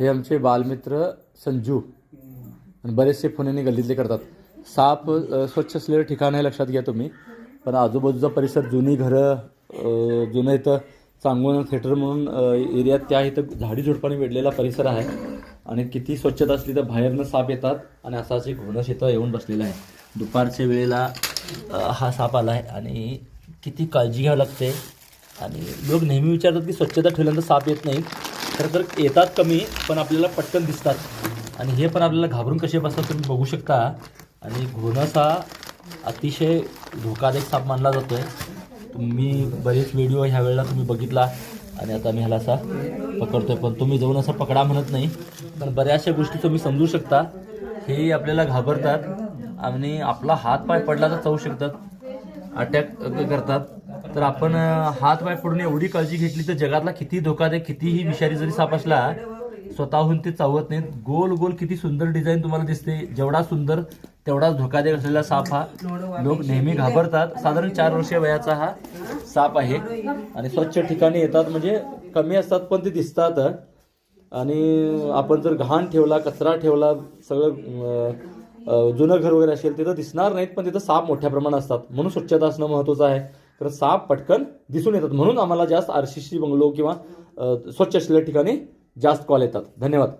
हे आमचे बालमित्र संजू. आणि बरेचसे पुण्याने गल्लीतले करतात. साप स्वच्छ असलेलं ठिकाण आहे लक्षात घ्या तुम्ही. पण आजूबाजूचा परिसर जुनी घरं जुनं इथं चांगून थिएटर म्हणून एरियात त्या इथं झाडी झुडपाने वेढलेला परिसर आहे. आणि किती स्वच्छता असली तर बाहेरनं साप येतात आणि असाच एक घोणस इथं येऊन बसलेला आहे. दुपारच्या वेळेला हा साप आला आहे आणि किती काळजी घ्यावी लागते. आणि लोक नेहमी विचारतात की स्वच्छता ठेवल्यानंतर साप येत नाही. खरं तर येतात कमी पण आपल्याला पटकन दिसतात. आणि हे पण आपल्याला घाबरून कसे बसतात तुम्ही बघू शकता. आणि घोणस हा अतिशय धोकादायक साप मानला जातो आहे तुम्ही बरेच व्हिडिओ ह्या वेळेला तुम्ही बघितला आणि आता मी ह्याला असा पकडतोय. पण तुम्ही जाऊन असं पकडा म्हणत नाही. पण बऱ्याचशा गोष्टी तुम्ही समजू शकता. हे आपल्याला घाबरतात आणि आपला हात पाय पडला तर चावू शकतात. अटॅक करतात. तर आपण हात पाय पडून एवढी काळजी घेतली तर जगातला किती धोकादायक कितीही विषारी जरी साप असला स्वतःहून ते चावत नाहीत. गोल गोल किती सुंदर डिझाईन तुम्हाला दिसते. जेवढा सुंदर तेवढाच धोकादायक असलेला साप हा. लोक नेहमी घाबरतात. साधारण चार वर्षीय वयाचा हा साप आहे. आणि स्वच्छ ठिकाणी येतात. म्हणजे कमी असतात पण ते दिसतात. आणि आपण जर घाण ठेवला कचरा ठेवला सगळं जुनं घर वगैरे असेल तिथं दिसणार नाहीत पण तिथं साप मोठ्या प्रमाणात असतात. म्हणून स्वच्छता असणं महत्त्वाचं आहे. तर साप पटकन दिसून येतात. म्हणून आम्हाला जास्त आरशीशी बंगलो किंवा स्वच्छ असलेल्या ठिकाणी जास्त कॉल येतात. धन्यवाद.